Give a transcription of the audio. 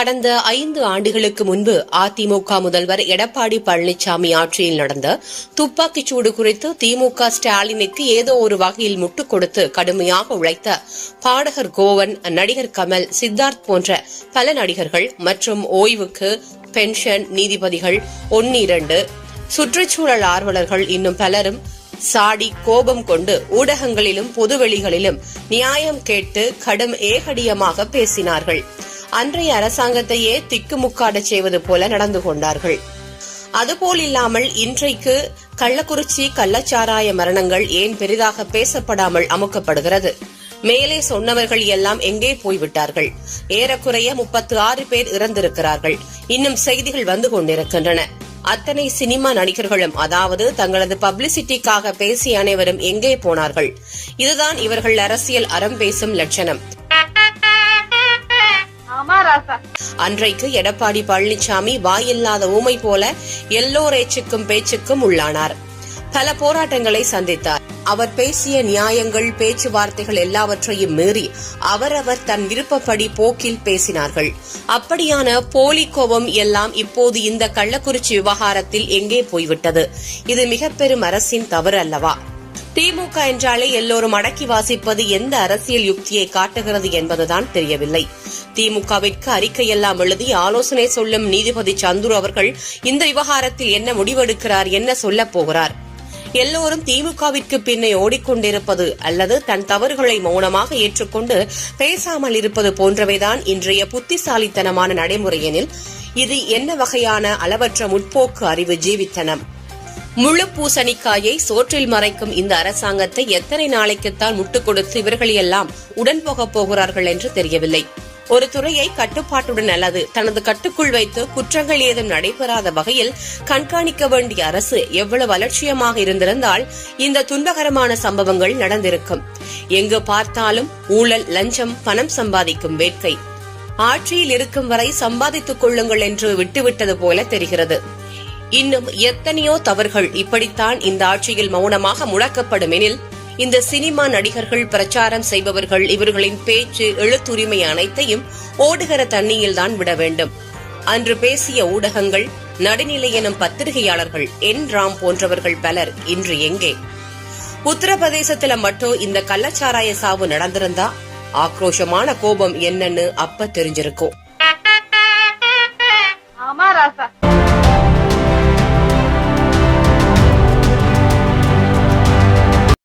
கடந்த ஐந்து ஆண்டுகளுக்கு முன்பு அதிமுக முதல்வர் எடப்பாடி பழனிசாமி ஆட்சியில் நடந்த துப்பாக்கிச் சூடு குறித்து திமுக ஸ்டாலினுக்கு ஏதோ ஒரு வகையில் முட்டுக் கொடுத்து கடுமையாக உழைத்த பாடகர் கோவன் நடிகர் கமல் சித்தார்த் போன்ற பல நடிகர்கள் மற்றும் ஓய்வுக்கு பென்ஷன் நீதிபதிகள் ஒன்னிரண்டு சுற்றுச்சூழல் ஆர்வலர்கள் இன்னும் பலரும் சாடி கோபம் கொண்டு ஊடகங்களிலும் பொதுவெளிகளிலும் நியாயம் கேட்டு கடும் ஏகடியமாக பேசினார்கள். அன்றைய அரசாங்கத்தையே திக்குமுக்காடச் செய்வது போல நடந்து கொண்டார்கள். அதுபோல் இல்லாமல் இன்றைக்கு கள்ளக்குறிச்சி கள்ளச்சாராய மரணங்கள் ஏன் பெரிதாக பேசப்படாமல் அமுக்கப்படுகிறது? மேலே சொன்னவர்கள் எல்லாம் எங்கே போய்விட்டார்கள்? ஏறக்குறைய முப்பத்து ஆறு பேர் இறந்திருக்கிறார்கள். இன்னும் செய்திகள் வந்து கொண்டிருக்கின்றன. அத்தனை சினிமா நடிகர்களும் அதாவது தங்களது பப்ளிசிட்டிக்காக பேசிய அனைவரும் எங்கே போனார்கள்? இதுதான் இவர்கள் அரசியல் அறம் பேசும் லட்சணம். அன்றைக்கு எடப்பாடி பழனிசாமி வாயில்லாத ஊமை போல எல்லோரேச்சுக்கும் பேச்சுக்கும் உள்ளானார். பல போராட்டங்களை சந்தித்தார். அவர் பேசிய நியாயங்கள் பேச்சுவார்த்தைகள் எல்லாவற்றையும் மீறி அவரவர் தன் விருப்பப்படி போக்கில் பேசினார்கள். அப்படியான போலி கோபம் எல்லாம் இப்போது இந்த கள்ளக்குறிச்சி விவகாரத்தில் எங்கே போய்விட்டது? இது மிக பெரும் அரசின் தவறு அல்லவா திமுக என்றாலே எல்லோரும் அடக்கி வாசிப்பது எந்த அரசியல் யுக்தியை காட்டுகிறது என்பதுதான் தெரியவில்லை. திமுகவிற்கு அறிக்கையெல்லாம் எழுதி ஆலோசனை சொல்லும் நீதிபதி சந்துரு அவர்கள் இந்த விவகாரத்தில் என்ன முடிவெடுக்கிறார் என்ன சொல்லப் போகிறார்? எல்லோரும் திமுகவிற்கு பின்னே ஓடிக்கொண்டிருப்பது அல்லது தன் தவறுகளை மௌனமாக ஏற்றுக்கொண்டு பேசாமல் இருப்பது போன்றவைதான் இன்றைய புத்திசாலித்தனமான நடைமுறையெனில் இது என்ன வகையான அளவற்ற முற்போக்கு அறிவு ஜீவித்தனம்? முழு பூசணிக்காயை சோற்றில் மறைக்கும் இந்த அரசாங்கத்தை எத்தனை நாளைக்குத்தான் முட்டுக் கொடுத்து இவர்கள் எல்லாம் உடன் போகப் போகிறார்கள் என்று தெரியவில்லை. ஒரு துறையை கட்டுப்பாட்டுடன் அல்லது தனது கட்டுக்குள் வைத்து குற்றங்கள் ஏதும் நடைபெறாத வகையில் கண்காணிக்க வேண்டிய அரசு எவ்வளவு அலட்சியமாக இருந்திருந்தால் இந்த துன்பகரமான சம்பவங்கள் நடந்திருக்கும். எங்கு பார்த்தாலும் ஊழல் லஞ்சம் பணம் சம்பாதிக்கும் வேட்கை. ஆட்சியில் இருக்கும் வரை சம்பாதித்துக் கொள்ளுங்கள் என்று விட்டுவிட்டது போல தெரிகிறது. இன்னும் எத்தனையோ தவறுகள் இப்படித்தான் இந்த ஆட்சியில் மௌனமாக முழக்கப்படும் எனில் இந்த சினிமா நடிகர்கள் பிரச்சாரம் செய்பவர்கள் இவர்களின் பேச்சு எழுத்துரிமை அனைத்தையும் ஓடுகிற தண்ணியில் தான் விட வேண்டும். அன்று பேசிய ஊடகங்கள் நடுநிலை எனும் பத்திரிகையாளர்கள் என் ராம் போன்றவர்கள் பலர் இன்று எங்கே? உத்தரப்பிரதேசத்துல மட்டும் இந்த கள்ளச்சாராய சாவு நடந்திருந்தா ஆக்ரோஷமான கோபம் என்னன்னு அப்ப தெரிஞ்சிருக்கும்.